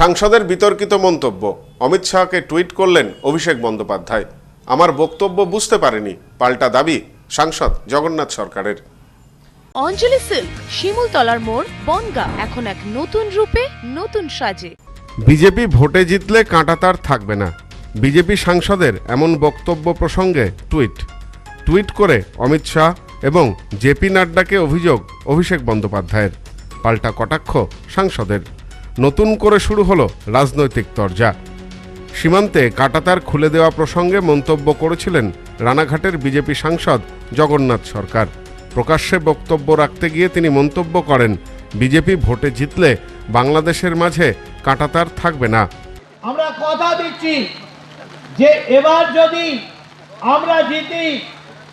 সাংসদের বিতর্কিত মন্তব্য। অমিত শাহকে টুইট করলেন অভিষেক বন্দ্যোপাধ্যায়। আমার বক্তব্য বুঝতে পারেনি পাল্টা দাবি সাংসদ জগন্নাথ সরকারের। অঞ্জলি সিল্ক শিমুলতলার মোড় বনগা এখন এক নতুন রূপে নতুন সাজে। বিজেপি ভোটে জিতলে কাঁটা তার থাকবে না। বিজেপি সাংসদের এমন বক্তব্য প্রসঙ্গে টুইট। টুইট করে অমিত শাহ এবং জেপি নাড্ডাকে অভিযোগ অভিষেক বন্দ্যোপাধ্যায়ের। পাল্টা কটাক্ষ সাংসদের। নতুন করে শুরু হলো রাজনৈতিক তরজা। সীমান্তে কাঁটাতার খুলে দেওয়া প্রসঙ্গে মন্তব্য করেছিলেন রানাঘাটের বিজেপি সাংসদ জগন্নাথ সরকার। প্রকাশ্যে বক্তব্য রাখতে গিয়ে তিনি মন্তব্য করেন, বিজেপি ভোটে জিতলে বাংলাদেশের মাঝে কাঁটাতার থাকবে না। আমরা কথা দিচ্ছি যে এবার যদি আমরা জিতি,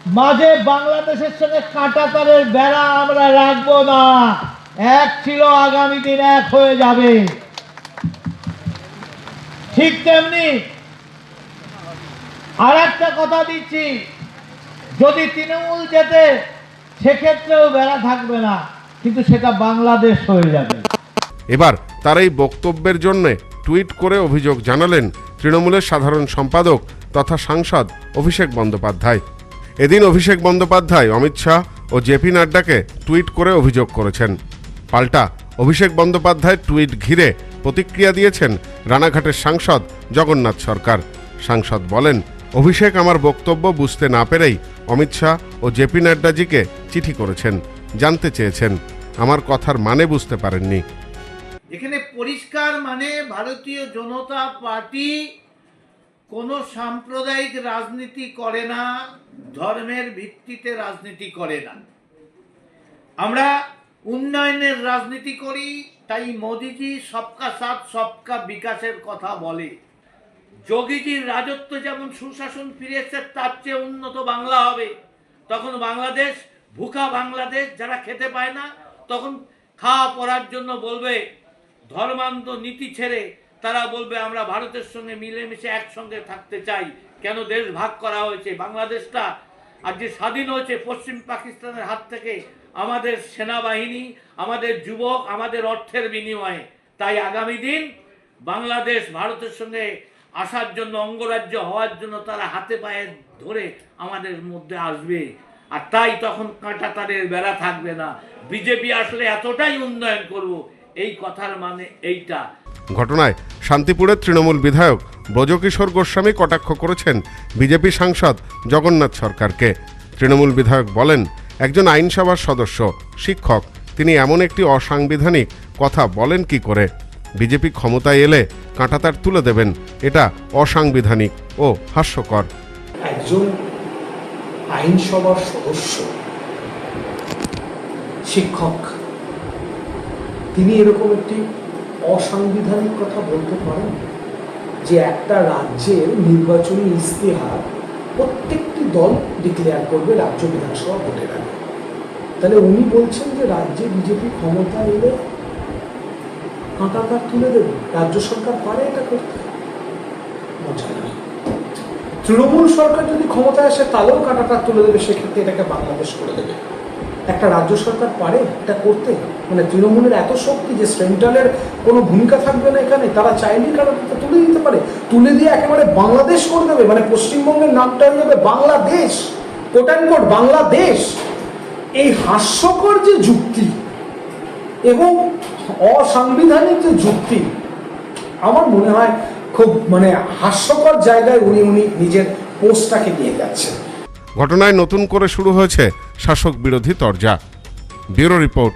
মাঝে বাংলাদেশের সঙ্গে কাঁটাতারের বেড়া আমরা রাখব না। এক ছিল, আগামী দিন এক হয়ে যাবে। ঠিক তেমনি আর একটা কথা দিচ্ছি, যদি তৃণমূল যেতে, সেক্ষেত্রেও বেড়া থাকবে না, কিন্তু সেটা বাংলাদেশ হয়ে যাবে। এবার তার এই বক্তব্যের জন্য টুইট করে অভিযোগ জানালেন তৃণমূলের সাধারণ সম্পাদক তথা সাংসদ অভিষেক বন্দ্যোপাধ্যায়। এদিন অভিষেক বন্দ্যোপাধ্যায়, অমিত শাহ ও জেপি নাড্ডাকে টুইট করে অভিযোগ করেছেন। পাল্টা। অভিষেক বন্দ্যোপাধ্যায় টুইট ঘিরে প্রতিক্রিয়া দিয়েছেন রানাঘাটের সাংসদ জগন্নাথ সরকার। সাংসদ বলেন, অভিষেক আমার বক্তব্য বুঝতে না পেরেই অমিত শাহ ও জেপি নাড্ডাজিকে চিঠি করেছেন, জানতে চেয়েছেন। আমার কথার মানে বুঝতে পারেননি। এখানে পরিষ্কার মানে ভারতীয় জনতা পার্টি কোনো সাম্প্রদায়িক রাজনীতি করে না, ধর্মের ভিত্তিতে রাজনীতি করে না। আমরা উন্নয়নের রাজনীতি করি, তাই মোদিজি সবকা সাথ, সবকা বিকাশের কথা বলে। যোগীজির রাজত্ব যেমন সুশাসন ফিরেছে তার চেয়ে উন্নত বাংলা হবে। তখন বাংলাদেশ ভুকা বাংলাদেশ, যারা খেতে পায় না, তখন খাওয়া পড়ার জন্য বলবে, ধর্মান্ধ নীতি ছেড়ে তারা বলবে, আমরা ভারতের সঙ্গে মিলেমিশে একসঙ্গে থাকতে চাই। কেন দেশ ভাগ করা হয়েছে? বাংলাদেশটা আর যে স্বাধীন হয়েছে, পশ্চিম পাকিস্তানের হাত থেকে আমাদের সেনাবাহিনী, আমাদের যুবক, আমাদের অর্থের বিনিময়ে। তাই আগামী দিন বাংলাদেশ ভারতের সঙ্গে আসার জন্য, অঙ্গরাজ্য হওয়ার জন্য তারা হাতে পায়ে ধরে আমাদের মধ্যে আসবে। আর তাই তখন কাঁটা তাদের বেড়া থাকবে না। বিজেপি আসলে এতটাই উন্নয়ন করব, এই কথার মানে এইটা। ঘটনায় শান্তিপুরের তৃণমূল বিধায়ক ব্রজকিশোর গোস্বামী কটাক্ষ করেছেন বিজেপি সাংসদ জগন্নাথ সরকারকে। তৃণমূল বিধায়ক বলেন একজন আইনসভার সদস্য, শিক্ষক। তিনি এমন একটি অসাংবিধানিক কথা বলেন কি করে? বিজেপি ক্ষমতায় এলে কাঁটাতার তুলে দেবেন। এটা অসাংবিধানিক ও হাস্যকর। একজন আইনসভার সদস্য, শিক্ষক, তিনি এরকম একটি অসাংবিধানিক কথা বলতে পারেন যে একটা রাজ্যের নির্বাচনী ইস্তেহার প্রত্যেকটি দল ডিক্লেয়ার করবে রাজ্য বিধানসভা ভোটের আগে। তাহলে উনি বলছেন যে রাজ্যে বিজেপি ক্ষমতা এলে কাঁটাতার তুলে দেবে। রাজ্য সরকার পারে এটা করতে? তৃণমূল সরকার যদি ক্ষমতায় আসে, তাহলেও কাঁটাকার তুলে দেবে, সেক্ষেত্রে এটাকে বাংলাদেশ করে দেবে। একটা রাজ্য সরকার পারে এটা করতে? মানে তৃণমূলের এত শক্তি যে সেন্ট্রালের কোনো ভূমিকা থাকবে না এখানে, তারা চাইলেই কাটাতারটা তুলে দিতে পারে? তুলে দিয়ে একেবারে বাংলাদেশ করে দেবে মানে পশ্চিমবঙ্গের নামটা হয়ে যাবে বাংলাদেশ কোট অ্যান্ড বাংলাদেশ। এই হাস্যকর যে যুক্তি এবং অসাংবিধানিক যে যুক্তি, আমার মনে হয় খুব মানে হাস্যকর জায়গায় উনি উনি নিজের পোস্টটাকে নিয়ে যাচ্ছেন। ঘটনায় নতুন করে শুরু হয়েছে শাসক বিরোধী তরজা। Bureau report.